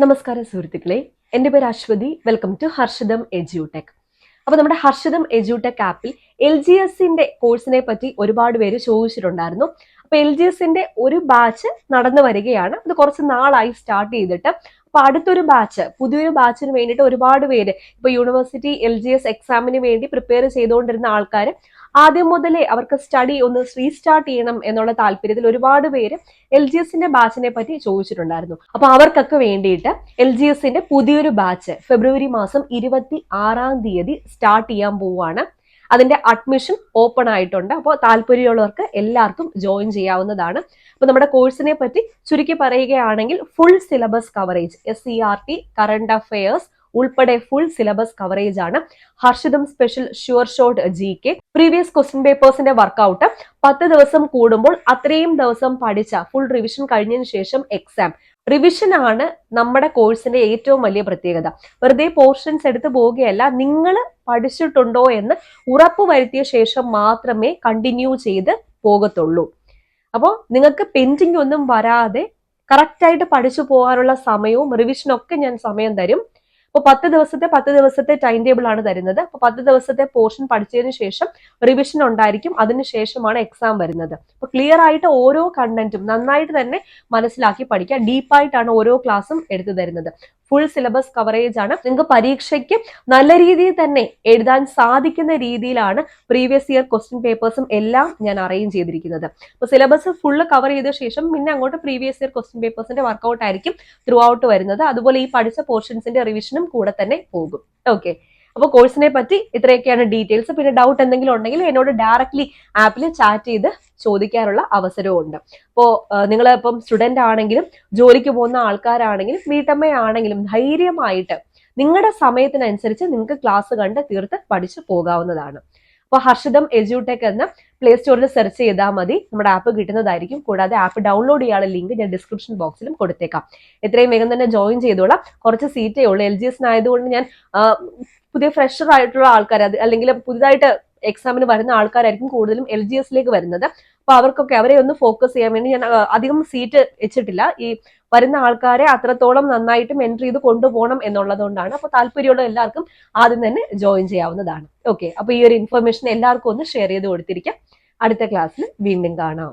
നമസ്കാരം സുഹൃത്തുക്കളെ. എന്റെ പേര് അശ്വതി. വെൽക്കം ടു ഹർഷിതം എജ്യൂടെക് അപ്പോൾ നമ്മുടെ ഹർഷിതം എജ്യൂടെക് ആപ്പിൽ എൽ ജി എസിന്റെ കോഴ്സിനെ പറ്റി ഒരുപാട് പേര് ചോദിച്ചിട്ടുണ്ടായിരുന്നു. അപ്പോൾ എൽ ജി എസിന്റെ ഒരു ബാച്ച് നടന്നു വരികയാണ്. അത് കുറച്ച് നാളായി സ്റ്റാർട്ട് ചെയ്തിട്ട്. അപ്പൊ അടുത്തൊരു ബാച്ച് പുതിയൊരു ബാച്ചിന് വേണ്ടിയിട്ട് ഒരുപാട് പേര് ഇപ്പൊ യൂണിവേഴ്സിറ്റി എൽ ജി എസ് എക്സാമിന് വേണ്ടി പ്രിപ്പയർ ചെയ്തുകൊണ്ടിരുന്ന ആൾക്കാർ ആദ്യം മുതലേ അവർക്ക് സ്റ്റഡി ഒന്ന് റീസ്റ്റാർട്ട് ചെയ്യണം എന്നുള്ള താല്പര്യത്തിൽ ഒരുപാട് പേര് എൽ ജി എസിന്റെ ബാച്ചിനെ പറ്റി ചോദിച്ചിട്ടുണ്ടായിരുന്നു. അപ്പൊ അവർക്കൊക്കെ വേണ്ടിയിട്ട് എൽ ജി എസിന്റെ പുതിയൊരു ബാച്ച് ഫെബ്രുവരി മാസം ഇരുപത്തി ആറാം തീയതി സ്റ്റാർട്ട് ചെയ്യാൻ പോവുകയാണ് അതിന്റെ അഡ്മിഷൻ ഓപ്പൺ ആയിട്ടുണ്ട്. അപ്പോൾ താല്പര്യമുള്ളവർക്ക് എല്ലാവർക്കും ജോയിൻ ചെയ്യാവുന്നതാണ്. അപ്പോൾ നമ്മുടെ കോഴ്സിനെ പറ്റി ചുരുക്കി പറയുകയാണെങ്കിൽ full syllabus coverage S C R T current affairs ഉൾപ്പെടെ ഫുൾ സിലബസ് കവറേജ് ആണ്. Harshitham special sure shot G K previous question പേപ്പേഴ്സിന്റെ workout പത്ത് ദിവസം കൂടുമ്പോൾ അത്രയും ദിവസം പഠിച്ച ഫുൾ റിവിഷൻ കഴിഞ്ഞതിന് ശേഷം എക്സാം റിവിഷൻ ആണ് നമ്മുടെ കോഴ്സിന്റെ ഏറ്റവും വലിയ പ്രത്യേകത. വെറുതെ പോർഷൻസ് എടുത്തു പോവുകയല്ല നിങ്ങൾ പഠിച്ചിട്ടുണ്ടോ എന്ന് ഉറപ്പ് വരുത്തിയ ശേഷം മാത്രമേ കണ്ടിന്യൂ ചെയ്ത് പോകത്തുള്ളൂ. അപ്പോൾ നിങ്ങൾക്ക് പെൻഡിങ് ഒന്നും വരാതെ കറക്റ്റായിട്ട് പഠിച്ചു പോകാനുള്ള സമയവും റിവിഷനൊക്കെ ഞാൻ സമയം തരും. അപ്പോൾ പത്ത് ദിവസത്തെ പത്ത് ദിവസത്തെ ടൈം ടേബിൾ ആണ് തരുന്നത്. അപ്പോൾ പത്ത് ദിവസത്തെ പോർഷൻ പഠിച്ചതിന് ശേഷം റിവിഷൻ ഉണ്ടായിരിക്കും. അതിനുശേഷമാണ് എക്സാം വരുന്നത്. അപ്പോൾ ക്ലിയർ ആയിട്ട് ഓരോ കണ്ടന്റും നന്നായിട്ട് തന്നെ മനസ്സിലാക്കി പഠിക്കുക ഡീപ്പായിട്ടാണ് ഓരോ ക്ലാസ്സും എടുത്തു തരുന്നത്. ഫുൾ സിലബസ് കവറേജ് ആണ്. നിങ്ങൾക്ക് പരീക്ഷയ്ക്ക് നല്ല രീതിയിൽ തന്നെ എഴുതാൻ സാധിക്കുന്ന രീതിയിലാണ് പ്രീവിയസ് ഇയർ ക്വസ്റ്റ്യൻ പേപ്പേഴ്സും എല്ലാം ഞാൻ അറേഞ്ച് ചെയ്തിരിക്കുന്നത്. അപ്പോൾ സിലബസ് ഫുള്ള് കവർ ചെയ്ത ശേഷം പിന്നെ അങ്ങോട്ട് പ്രീവിയസ് ഇയർ ക്വസ്റ്റ്യൻ പേപ്പേഴ്സിന്റെ വർക്കൗട്ട് ആയിരിക്കും ത്രൂ ഔട്ട് വരുന്നത്. അതുപോലെ ഈ പഠിച്ച പോർഷൻസിന്റെ റിവിഷനും കൂടെ തന്നെ പോകും. ഓക്കെ അപ്പോൾ കോഴ്സിനെ പറ്റി ഇത്രയൊക്കെയാണ് ഡീറ്റെയിൽസ് പിന്നെ ഡൗട്ട് എന്തെങ്കിലും ഉണ്ടെങ്കിൽ എന്നോട് ഡയറക്ട്ലി ആപ്പിൽ ചാറ്റ് ചെയ്ത് ചോദിക്കാനുള്ള അവസരവും ഉണ്ട്. അപ്പോൾ നിങ്ങൾ ഇപ്പം സ്റ്റുഡന്റ് ആണെങ്കിലും ജോലിക്ക് പോകുന്ന ആൾക്കാരാണെങ്കിലും വീട്ടമ്മയാണെങ്കിലും ധൈര്യമായിട്ട് നിങ്ങളുടെ സമയത്തിനനുസരിച്ച് നിങ്ങൾക്ക് ക്ലാസ് കണ്ട് തീർത്ത് പഠിച്ചു പോകാവുന്നതാണ്. അപ്പോൾ ഹർഷിതം എജ്യൂടെക് എന്ന പ്ലേ സ്റ്റോറിൽ സെർച്ച് ചെയ്താൽ മതി. നമ്മുടെ ആപ്പ് കിട്ടുന്നതായിരിക്കും. കൂടാതെ ആപ്പ് ഡൗൺലോഡ് ചെയ്യാനുള്ള ലിങ്ക് ഞാൻ ഡിസ്ക്രിപ്ഷൻ ബോക്സിലും കൊടുത്തേക്കാം. എത്രയും വേഗം തന്നെ ജോയിൻ ചെയ്തോളാം. കുറച്ച് സീറ്റേ ഉള്ളൂ. എൽ ജി എസിനായതുകൊണ്ട് ഞാൻ പുതിയ ഫ്രഷർ ആയിട്ടുള്ള ആൾക്കാർ അത് അല്ലെങ്കിൽ പുതുതായിട്ട് എക്സാമിന് വരുന്ന ആൾക്കാരായിരിക്കും കൂടുതലും എൽ ജി എസിലേക്ക് വരുന്നത്. അപ്പൊ അവർക്കൊക്കെ അവരെ ഒന്ന് ഫോക്കസ് ചെയ്യാൻ വേണ്ടി ഞാൻ അധികം സീറ്റ് വെച്ചിട്ടില്ല. ഈ വരുന്ന ആൾക്കാരെ അത്രത്തോളം നന്നായിട്ട് എൻട്രി ചെയ്ത് കൊണ്ടുപോകണം എന്നുള്ളതുകൊണ്ടാണ്. അപ്പൊ താല്പര്യമുള്ള എല്ലാവർക്കും ആദ്യം തന്നെ ജോയിൻ ചെയ്യാവുന്നതാണ്. ഓക്കെ അപ്പൊ ഈ ഒരു ഇൻഫർമേഷൻ എല്ലാവർക്കും ഒന്ന് ഷെയർ ചെയ്ത് കൊടുത്തിരിക്കാം. അടുത്ത ക്ലാസ്സിൽ വീണ്ടും കാണാം.